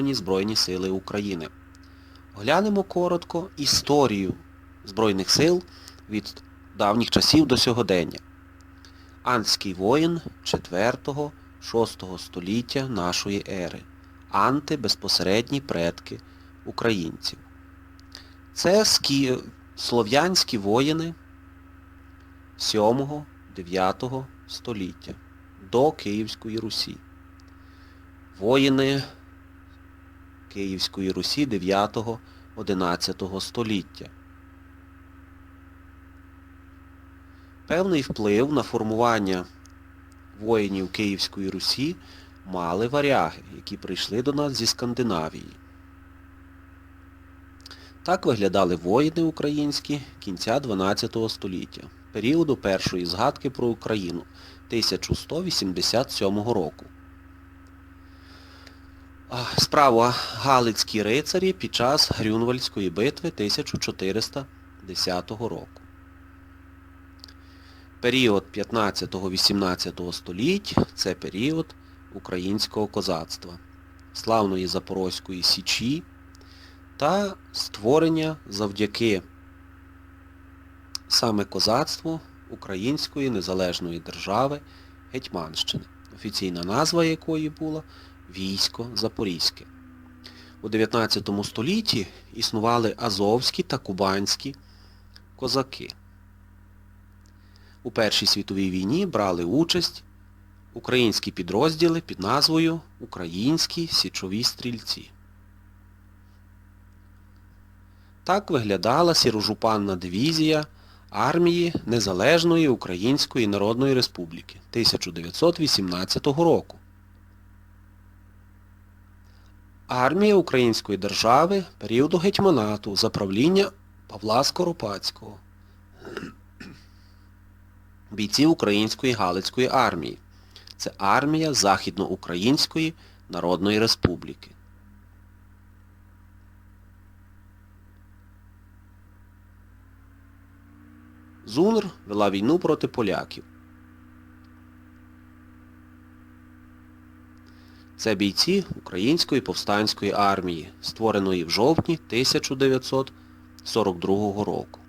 сучасні Збройні Сили України. Оглянемо коротко історію Збройних сил від давніх часів до сьогодення. Антський воїн 4-6 століття нашої ери. Анти безпосередні предки українців. Це скі... слов'янські воїни 7-9 століття до Київської Русі. Воїни Київської Русі 9-11 століття. Певний вплив на формування воїнів Київської Русі мали варяги, які прийшли до нас зі Скандинавії. Так виглядали воїни українські кінця 12 століття, періоду першої згадки про Україну 1187 року. Справа Галицькі рицарі під час Грюнвальдської битви 1410 року. Період 15-18 століть це період українського козацтва, славної Запорозької Січі та створення завдяки саме козацтву Української незалежної держави Гетьманщини, офіційна назва якої була Військо Запорізьке. У 19 столітті існували азовські та кубанські козаки. У Першій світовій війні брали участь українські підрозділи під назвою Українські січові стрільці. Так виглядала сірожупанна дивізія армії Незалежної Української Народної Республіки 1918 року. Армія Української держави періоду гетьманату за правління Павла Скоропадського. Бійці Української Галицької армії. Це армія Західноукраїнської Народної Республіки. ЗУНР вела війну проти поляків. Це бійці Української повстанської армії, створеної в жовтні 1942 року.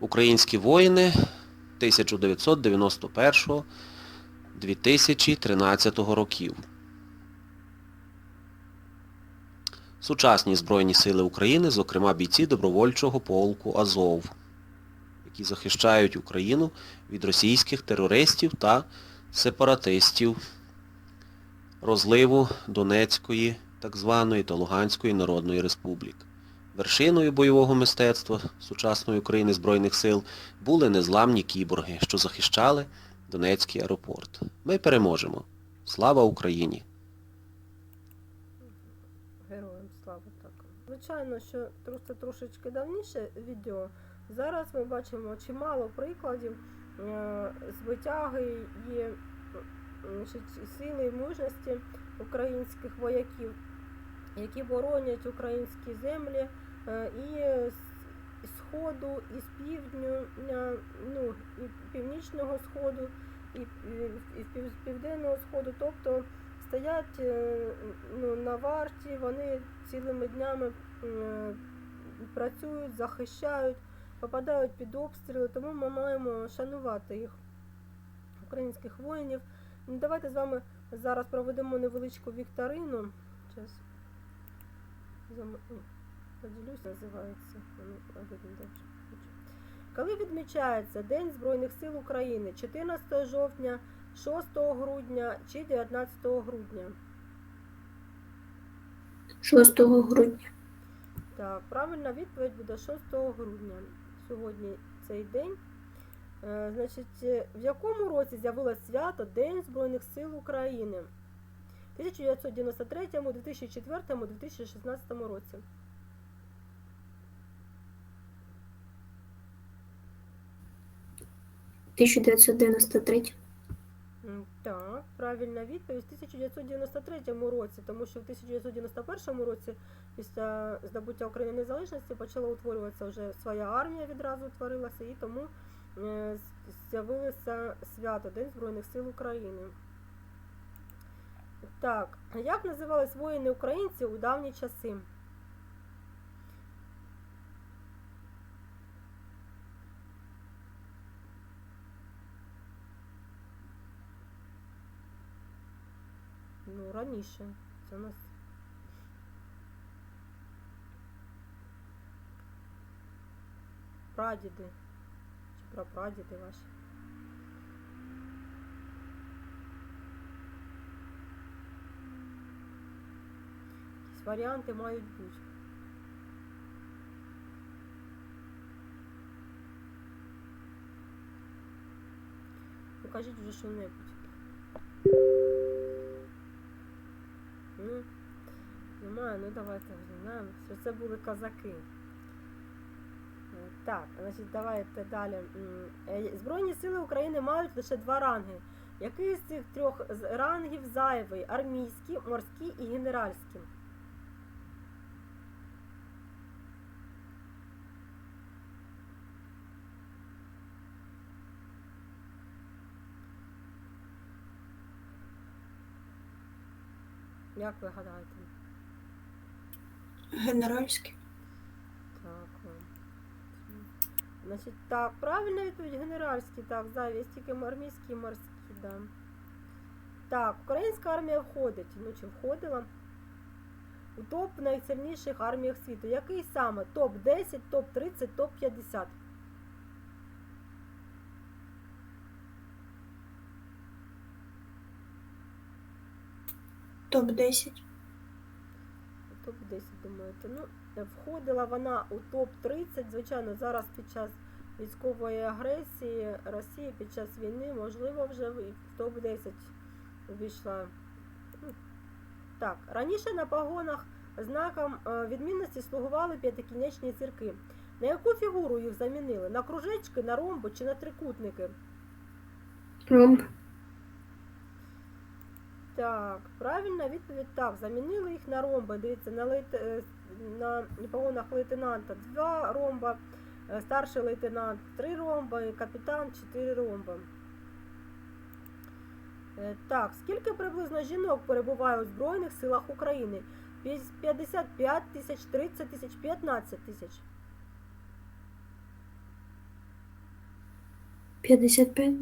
Українські воїни 1991-2013 років. Сучасні Збройні Сили України, зокрема бійці добровольчого полку Азов, які захищають Україну від російських терористів та сепаратистів розливу Донецької так званої та Луганської Народної Республік. Вершиною бойового мистецтва сучасної України Збройних сил були незламні кіборги, що захищали Донецький аеропорт. Ми переможемо. Слава Україні! Героям слава так. Звичайно, що це трошечки давніше відео. Зараз ми бачимо чимало прикладів з витяги і е, сили і мужності українських вояків, які боронять українські землі е, і з сходу, і з півдню, е, ну, і північного сходу, і, з південного сходу. Тобто стоять е, ну, на варті, вони цілими днями е, працюють, захищають, попадають під обстріли, тому ми маємо шанувати їх, українських воїнів. Ну, Давайте з вами зараз проведемо невеличку вікторину. Зараз поділюсь, називається. Коли відмічається День Збройних сил України 14 жовтня, 6 грудня чи 19 грудня? 6 грудня. Так, правильна відповідь буде 6 грудня. Сьогодні цей день. Е, значить, е, в якому році з'явилось свято День Збройних сил України? 1993, 2004, 2016 році. – 1993. Так, правильна відповідь в 1993 році, тому що в 1991 році, після здобуття України незалежності, почала утворюватися вже своя армія відразу утворилася, і тому е, з'явилося свято День Збройних сил України. Так, як називались воїни українці у давні часи? Раніше. Це у нас. Прадіди. Чи прапрадіди ваші. Якісь варіанти мають бути. Покажіть вже що-небудь. Немає, ну давайте знаємо, що це були козаки. Так, значить, давайте далі. Е, Збройні сили України мають лише два ранги. Який з цих трьох рангів зайвий? Армійський, морський і генеральський? Як ви гадаєте? Генеральський. Так. Значить, так, правильна відповідь генеральський, так, є тільки армійські і морські, да. Так, українська армія входить, ну чи входила у топ найсильніших арміях світу. Який саме? Топ-10, топ-30, топ-50. Топ-10. Топ-10, думаєте. Ну, е, входила вона у топ-30. Звичайно, зараз під час військової агресії Росії під час війни, можливо, вже в в топ-10 увійшла. Ну, Так, раніше на погонах знаком е, відмінності слугували п'ятикінечні зірки. На яку фігуру їх замінили? На кружечки, на ромби чи на трикутники? Ромб. Так, правильна відповідь так. Замінили їх на ромби. Дивіться, на, лейт... е, на погонах лейтенанта два ромба, е, старший лейтенант три ромба, капітан чотири ромба. Е, Так, скільки приблизно жінок перебуває у Збройних силах України? П'ять- 55 тисяч, 30 тисяч, 15 тисяч. 55.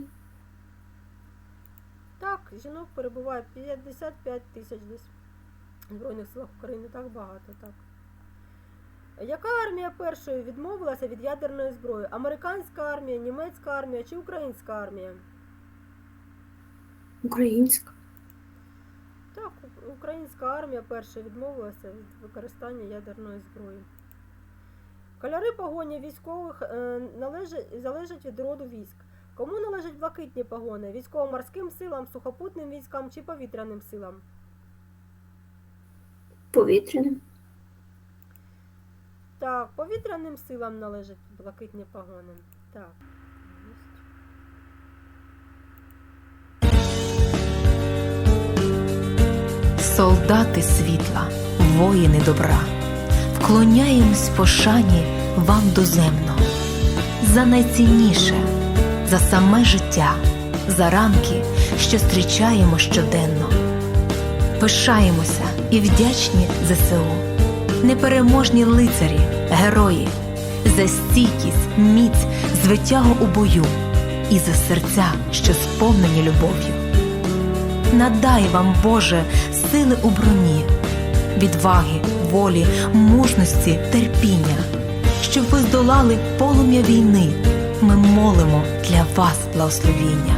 Жінок перебуває 55 тисяч десь. В Збройних силах України так багато, так. Яка армія першою відмовилася від ядерної зброї? Американська армія, німецька армія чи українська армія? Українська. Так, українська армія перша відмовилася від використання ядерної зброї. Кольори погоні військових е, належать, залежать від роду військ. Кому належать блакитні погони? Військово-морським силам, сухопутним військам чи повітряним силам? Повітряним. Так, повітряним силам належать блакитні погони. Так. Солдати світла, воїни добра, вклоняємось пошані вам доземно, за найцінніше, за саме життя, за ранки, що зустрічаємо щоденно. Пишаємося і вдячні ЗСУ, непереможні лицарі, герої, за стійкість, міць, звитягу у бою і за серця, що сповнені любов'ю. Надай вам, Боже, сили у броні, відваги, волі, мужності, терпіння, щоб ви здолали полум'я війни. Ми молимо для вас благословіння.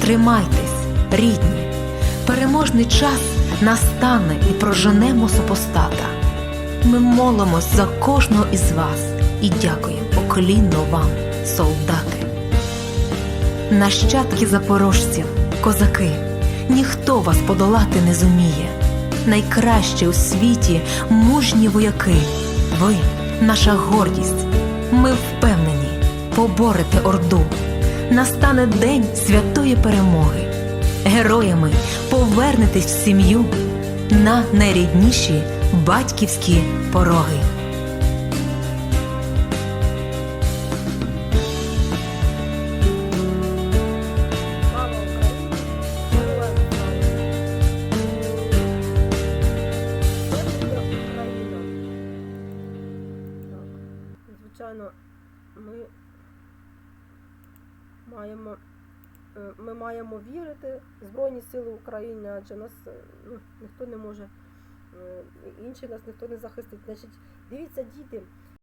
Тримайтесь, рідні, переможний час настане і проженемо супостата. Ми молимось за кожного із вас і дякуємо поклінно вам, солдати нащадки запорожців, козаки, ніхто вас подолати не зуміє. Найкраще у світі мужні вояки, ви наша гордість. Ми впевнені, поборете орду. Настане день святої перемоги. Героями повернетесь в сім'ю на найрідніші батьківські пороги. Ми маємо вірити в Збройні Сили України, адже нас е, ну, ніхто не може, інші нас ніхто не захистить. Значить, дивіться, діти,